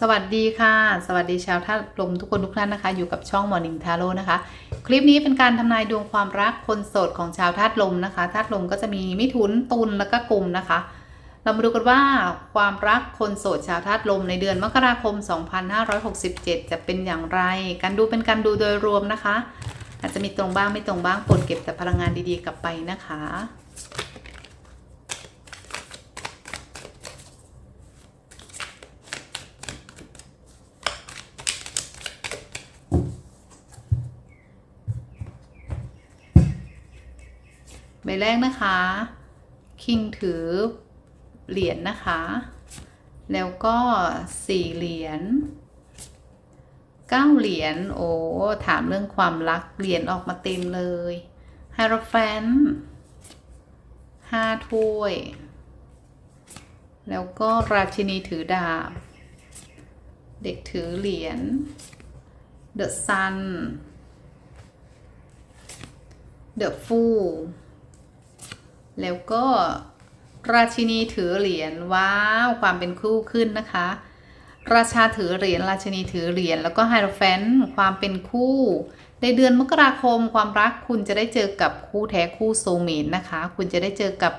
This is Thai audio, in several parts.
สวัสดีค่ะ สวัสดีชาวท่าลมทุกคนทุกท่านนะคะ อยู่กับช่อง Morning Tarot นะคะ คลิปนี้เป็นการทำนายดวงความรักคนโสดของชาวธาตุลมนะคะธาตุลมก็จะมีมิถุนตุลแล้วก็กุมนะคะ เรามาดูกันว่าความรักคนโสดชาวธาตุลมในเดือนมกราคม 2567 จะเป็นอย่างไร การดูเป็นการดูโดยรวมนะคะ อาจจะมีตรงบ้างไม่ตรงบ้างปรดเก็บแต่พลังงานดีๆ กลับไปนะคะ ใบแรกนะคะ คิงถือเหรียญนะคะ แล้วก็สี่เหรียญเก้าเหรียญโอ้ถามเรื่องความรักเหรียญออกมาเต็มเลยฮารแฟนห้าถ้วย แล้วก็ราชินีถือดาบ เด็กถือเหรียญเดอะซันเดอะฟู แล้วก็ราชินีถือเหรียญว้าวความเป็นคู่ขึ้นนะคะ ราชาถือเหรียญราชินีถือเหรียญแล้วก็ไฮโรแฟนความเป็นคู่ ในเดือนมกราคมความรักคุณจะได้เจอกับคู่แท้คู่โซเมตนะคะ คุณจะได้เจอกับ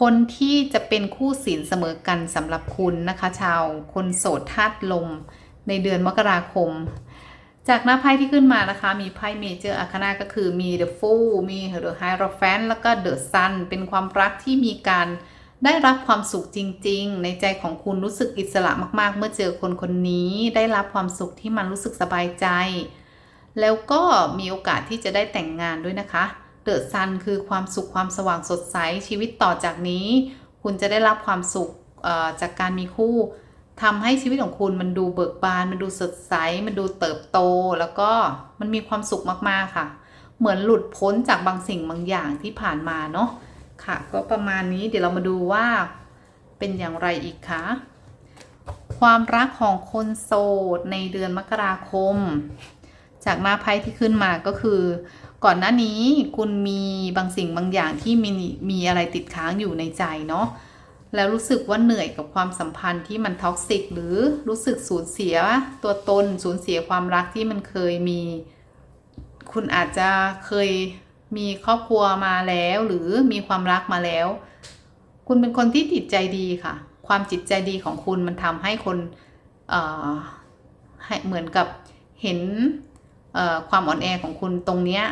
คนที่จะเป็นคู่ศีลเสมอกันสำหรับคุณนะคะ ชาวคนโสดธาตุลม ในเดือนมกราคม จากหน้าไพ่ที่ขึ้นมานะคะ มีไพ่เมเจอร์อาคนาก็คือมี The Fool มี The Hierophant แล้วก็ The Sun เป็นความรักที่มีการได้รับความสุขจริง ๆ ในใจของคุณรู้สึกอิสระมากๆ เมื่อเจอคนคนนี้ได้รับความสุขที่มันรู้สึกสบายใจ แล้วก็มีโอกาสที่จะได้แต่งงานด้วยนะคะ The Sun คือความสุขความสว่างสดใสชีวิตต่อจากนี้ คุณจะได้รับความสุขจากการมีคู่ ทำให้ชีวิตของคุณมันดูเบิกบาน มันดูสดใส มันดูเติบโต แล้วก็มันมีความสุขมากๆค่ะ เหมือนหลุดพ้นจากบางสิ่งบางอย่างที่ผ่านมาเนาะค่ะ ก็ประมาณนี้เดี๋ยวเรามาดูว่าเป็นอย่างไรอีกคะความรักของคนโสดในเดือนมกราคม จากหน้าไพ่ที่ขึ้นมาก็คือ ก่อนหน้านี้คุณมีบางสิ่งบางอย่างที่มีมีอะไรติดค้างอยู่ในใจเนาะ แล้วรู้สึกว่าเหนื่อยกับความสัมพันธ์ที่มันท็อกซิกหรือรู้สึกสูญเสียตัวตนสูญเสียความรักที่มันเคยมี คุณอาจจะเคยมีครอบครัวมาแล้ว หรือมีความรักมาแล้ว คุณเป็นคนที่จิตใจดีค่ะ ความจิตใจดีของคุณมันทำให้คนเอ่อให้เหมือนกับเห็นความอ่อนแอของคุณตรงเนี้ย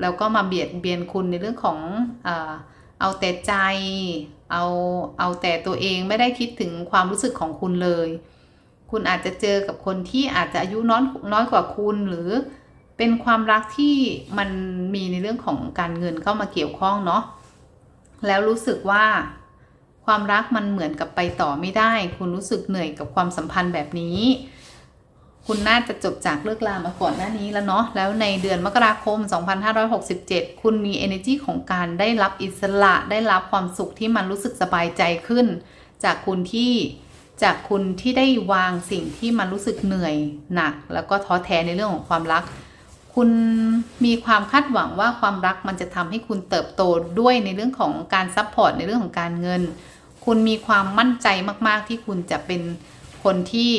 แล้วก็มาเบียดเบียนคุณในเรื่องของอ เอาแต่ใจ เอาเอาแต่ตัวเองไม่ได้คิดถึงความรู้สึกของคุณเลย คุณอาจจะเจอกับคนที่อาจจะอายุน้อยน้อยกว่าคุณหรือเป็นความรักที่มันมีในเรื่องของการเงินเข้ามาเกี่ยวข้องเนาะแล้วรู้สึกว่าความรักมันเหมือนกับไปต่อไม่ได้ คุณรู้สึกเหนื่อยกับความสัมพันธ์แบบนี้ คุณน่าจะจบจากเลิกลามาก่อนหน้านี้แล้วเนาะ แล้วในเดือนมกราคม 2567 คุณมี energy ของการได้รับอิสระ ได้รับความสุขที่มันรู้สึกสบายใจขึ้น จากคุณที่จากคุณที่ได้วางสิ่งที่มันรู้สึกเหนื่อยหนัก แล้วก็ท้อแท้ในเรื่องของความรัก คุณมีความคาดหวังว่าความรักมันจะทำให้คุณเติบโตด้วยในเรื่องของการซัพพอร์ตในเรื่องของการเงิน คุณมีความมั่นใจมาก ๆ ที่คุณจะเป็นคนที่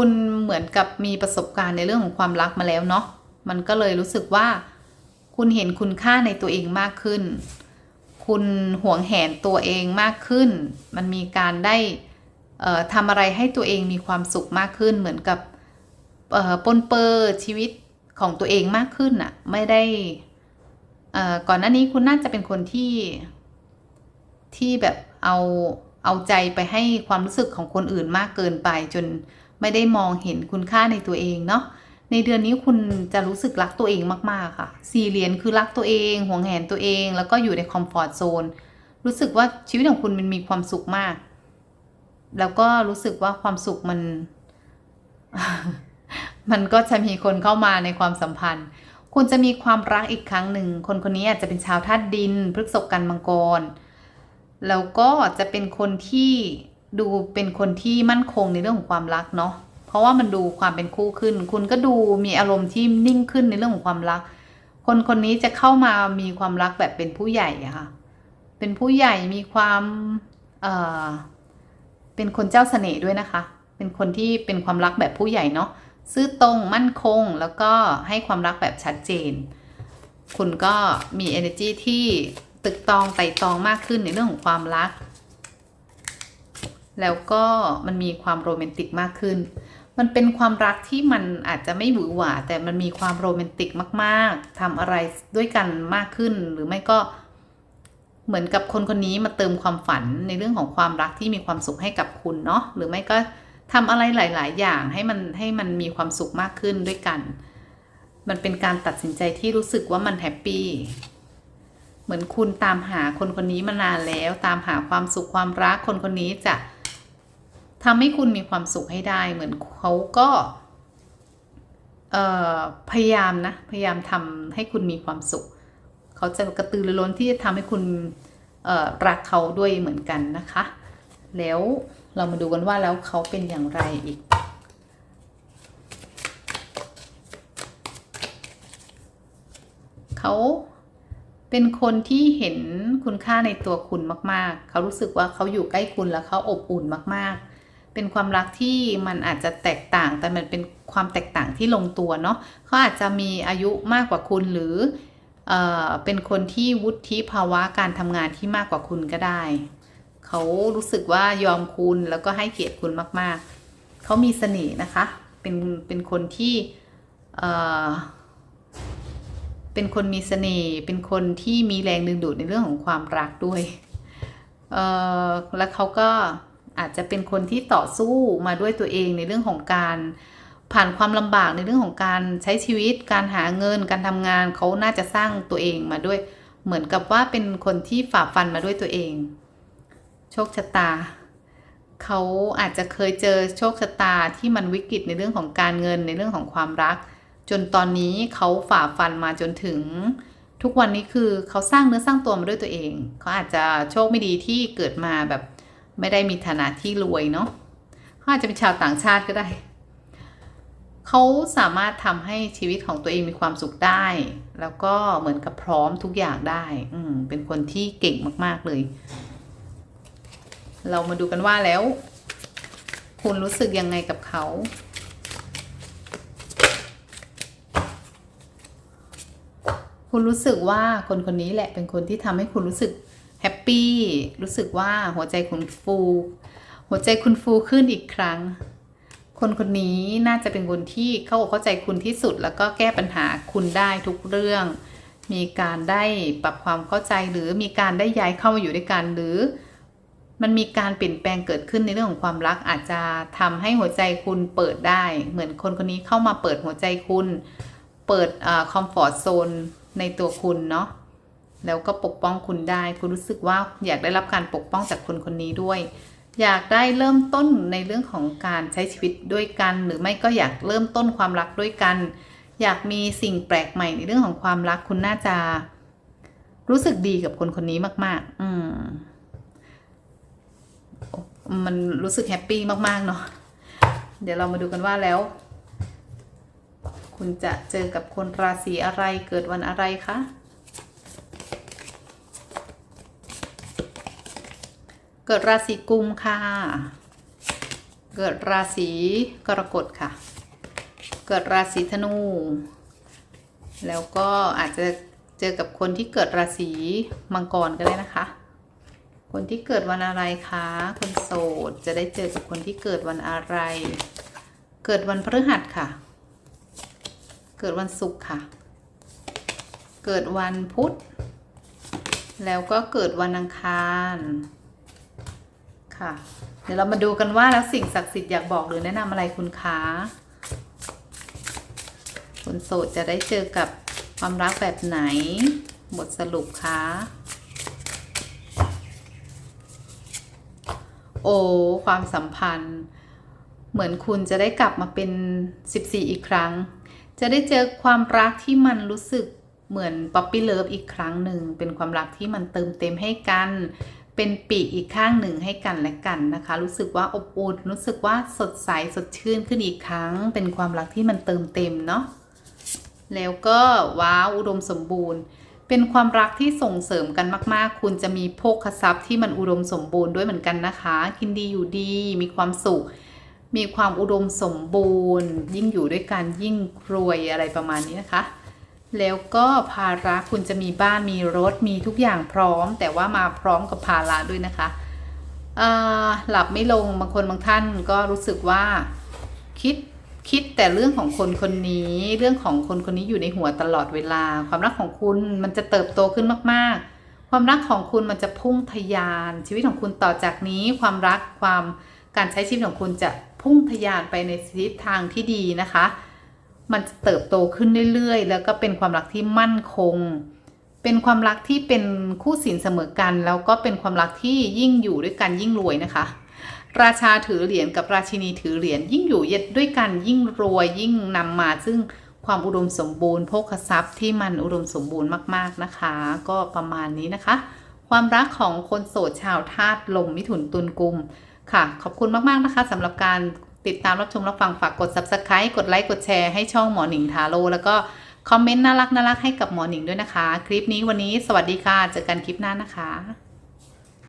คุณเหมือนกับมีประสบการณ์ในเรื่องของความรักมาแล้วเนาะมันก็เลยรู้สึกว่าคุณเห็นคุณค่าในตัวเองมากขึ้น คุณหวงแหนตัวเองมากขึ้น มันมีการได้ทำอะไรให้ตัวเองมีความสุขมากขึ้น เหมือนกับปนเปอร์ชีวิตของตัวเองมากขึ้นอะไม่ได้ก่อนหน้านี้คุณน่าจะเป็นคนที่ที่แบบเอาเอาใจไปให้ความรู้สึกของคนอื่นมากเกินไปจน ไม่ได้มองเห็นคุณค่าในตัวเองเนาะในเดือนนี้คุณจะรู้สึกรักตัวเองมากๆค่ะสี่เหรียญคือรักตัวเองห่วงแหนตัวเอง แล้วก็อยู่ในคอมฟอร์ทโซนรู้สึกว่าชีวิตของคุณมันมีความสุขมาก แล้วก็รู้สึกว่าความสุขมัน มันก็จะมีคนเข้ามาในความสัมพันธ์ คุณจะมีความรักอีกครั้งหนึ่ง คนคนนี้อาจจะเป็นชาวธาตุดินพฤกษกันมังกร แล้วก็จะเป็นคนที่ ดูเป็นคนที่มั่นคงในเรื่องของความรักเนาะเพราะว่ามันดูความเป็นคู่ขึ้น คุณก็ดูมีอารมณ์ที่นิ่งขึ้นในเรื่องของความรัก คนคนนี้จะเข้ามามีความรักแบบเป็นผู้ใหญ่อะค่ะเป็นผู้ใหญ่มีความเอ่อเป็นคนเจ้าเสน่ห์ด้วยนะคะ เป็นคนที่เป็นความรักแบบผู้ใหญ่เนาะซื่อตรงมั่นคงแล้วก็ให้ความรักแบบชัดเจน คุณก็มี energy ที่ตึกตองไต่ตองมากขึ้นในเรื่องของความรัก แล้วก็มันมีความโรแมนติกมากขึ้น มันเป็นความรักที่มันอาจจะไม่หวือหวา แต่มันมีความโรแมนติกมากๆทำอะไรด้วยกันมากขึ้น หรือไม่ก็ เหมือนกับคนคนนี้มาเติมความฝันในเรื่องของความรักที่มีความสุขให้กับคุณเนาะ หรือไม่ก็ทำอะไรหลาย ๆ อย่างให้มันให้มันมีความสุขมากขึ้นด้วยกัน มันเป็นการตัดสินใจที่รู้สึกว่ามันแฮปปี้เหมือนคุณตามหาคนคนนี้มานานแล้ว ตามหาความสุขความรักคนคนนี้จะ ทำให้คุณมีความสุขให้ได้เหมือนเขาก็พยายามนะ พยายามทำให้คุณมีความสุข เขาจะกระตือรือร้นที่จะทำให้คุณรักเขาด้วยเหมือนกันนะคะ แล้วเรามาดูกันว่าแล้วเขาเป็นอย่างไรอีก เขาเป็นคนที่เห็นคุณค่าในตัวคุณมาก ๆ เขารู้สึกว่าเขาอยู่ใกล้คุณแล้วเขาอบอุ่นมาก ๆ เป็นความรักที่มันอาจจะแตกต่าง แต่มันเป็นความแตกต่างที่ลงตัวเนาะเขาอาจจะมีอายุมากกว่าคุณหรือเออเป็นคนที่วุฒิภาวะการทำงานที่มากกว่าคุณก็ได้ เขารู้สึกว่ายอมคุณแล้วก็ให้เกียรติคุณมาก ๆ เขามีเสน่ห์นะคะ เป็นเป็นคนที่เออเป็นคนมีเสน่ห์ เป็นคนที่มีแรงดึงดูดในเรื่องของความรักด้วย เออแล้วเขาก็ อาจจะเป็นคนที่ต่อสู้มาด้วยตัวเองในเรื่องของการผ่านความลำบากในเรื่องของการใช้ชีวิต การหาเงิน การทำงานเขาน่าจะสร้างตัวเองมาด้วย เหมือนกับว่าเป็นคนที่ฝ่าฟันมาด้วยตัวเอง โชคชะตา เขาอาจจะเคยเจอโชคชะตาที่มันวิกฤตในเรื่องของการเงินในเรื่องของความรัก จนตอนนี้เขาฝ่าฟันมาจนถึง ทุกวันนี้คือเขาสร้างเนื้อสร้างตัวมาด้วยตัวเอง เขาอาจจะโชคไม่ดีที่เกิดมาแบบ ไม่ได้มีฐานะที่รวยเนาะเขาอาจจะเป็นชาวต่างชาติก็ได้ เขาสามารถทำให้ชีวิตของตัวเองมีความสุขได้ แล้วก็เหมือนกับพร้อมทุกอย่างได้ อืมเป็นคนที่เก่งมากๆเลย เรามาดูกันว่าแล้ว คุณรู้สึกยังไงกับเขาคุณรู้สึกว่าคนคนนี้แหละเป็นคนที่ทำให้คุณรู้สึก แฮปปี้รู้สึกว่าหัวใจคุณฟู หัวใจคุณฟูขึ้นอีกครั้ง คนคนนี้น่าจะเป็นคนที่เข้าเข้าใจคุณที่สุด แล้วก็แก้ปัญหาคุณได้ทุกเรื่อง มีการได้ปรับความเข้าใจหรือมีการได้ย้ายเข้ามาอยู่ด้วยกันหรือ มันมีการเปลี่ยนแปลงเกิดขึ้นในเรื่องของความรักอาจจะทำให้หัวใจคุณเปิดได้ เหมือนคนคนนี้เข้ามาเปิดหัวใจคุณ เปิดคอมฟอร์ z โซนในตัวคุณเนาะ แล้วก็ปกป้องคุณได้ คุณรู้สึกว่าอยากได้รับการปกป้องจากคนคนนี้ด้วย อยากได้เริ่มต้นในเรื่องของการใช้ชีวิตด้วยกัน หรือไม่ก็อยากเริ่มต้นความรักด้วยกัน อยากมีสิ่งแปลกใหม่ในเรื่องของความรักคุณน่าจะ รู้สึกดีกับคนคนนี้มาก ๆ อืมมันรู้สึกแฮปปี้มาก ๆ เนาะ เดี๋ยวเรามาดูกันว่าแล้ว คุณจะเจอกับคนราศีอะไรเกิดวันอะไรคะ เกิดราศีกุมค่ะ เกิดราศีกรกฎค่ะ เกิดราศีธนู แล้วก็อาจจะเจอกับคนที่เกิดราศีมังกรก็ได้นะคะ คนที่เกิดวันอะไรคะ คนโสดจะได้เจอกับคนที่เกิดวันอะไร เกิดวันพฤหัสค่ะ เกิดวันศุกร์ค่ะ เกิดวันพุธ แล้วก็เกิดวันอังคาร ค่ะ เดี๋ยวเรามาดูกันว่าแล้วสิ่งศักดิ์สิทธิ์อยากบอกหรือแนะนำอะไรคุณคะคนโสดจะได้เจอกับความรักแบบไหน บทสรุปคะโอ้ความสัมพันธ์ เหมือนคุณจะได้กลับมาเป็น 14 อีกครั้ง จะได้เจอความรักที่มันรู้สึกเหมือนป๊อปปี้เลิฟอีกครั้งหนึ่ง เป็นความรักที่มันเติมเต็มให้กัน เป็นปีกอีกข้างหนึ่งให้กันและกันนะคะ รู้สึกว่าอบอุ่นรู้สึกว่าสดใสสดชื่นขึ้นอีกครั้ง เป็นความรักที่มันเติมเต็มเนาะแล้วก็ว้าวอุดมสมบูรณ์ เป็นความรักที่ส่งเสริมกันมากๆ คุณจะมีโภคทรัพย์ที่มันอุดมสมบูรณ์ด้วยเหมือนกันนะคะ กินดีอยู่ดี มีความสุข มีความอุดมสมบูรณ์ ยิ่งอยู่ด้วยกันยิ่งรวยอะไรประมาณนี้นะคะ แล้วก็ภาระคุณจะมีบ้านมีรถมีทุกอย่างพร้อม แต่ว่ามาพร้อมกับภาระด้วยนะคะหลับไม่ลงบางคนบางท่านก็รู้สึกว่าคิดคิดแต่เรื่องของคนคนนี้เรื่องของคนคนนี้อยู่ในหัวตลอดเวลา ความรักของคุณมันจะเติบโตขึ้นมากๆ ความรักของคุณมันจะพุ่งทะยาน ชีวิตของคุณต่อจากนี้ ความรักความการใช้ชีวิตของคุณจะพุ่งทะยานไปในทิศทางที่ดีนะคะ มันจะเติบโตขึ้นเรื่อยๆ แล้วก็เป็นความรักที่มั่นคง เป็นความรักที่เป็นคู่สินเสมอกัน แล้วก็เป็นความรักที่ยิ่งอยู่ด้วยกันยิ่งรวยนะคะ ราชาถือเหรียญกับราชินีถือเหรียญยิ่งอยู่ด้วยกันยิ่งรวยยิ่งนำมาซึ่งความอุดมสมบูรณ์โภคทรัพย์ที่มันอุดมสมบูรณ์มาก ๆนะคะ ก็ประมาณนี้นะคะ ความรักของคนโสดชาวธาตุลมมิถุนตุลกุมค่ะ ขอบคุณมาก ๆ นะคะสำหรับการ ติดตามรับชมรับฟังฝากกด subscribe กดไลค์กดแชร์ให้ช่องหมอหนิงทาโร่แล้วก็คอมเมนต์น่ารักน่ารักให้กับหมอหนิงด้วยนะคะ คลิปนี้วันนี้สวัสดีค่ะเจอกันคลิปหน้านะคะ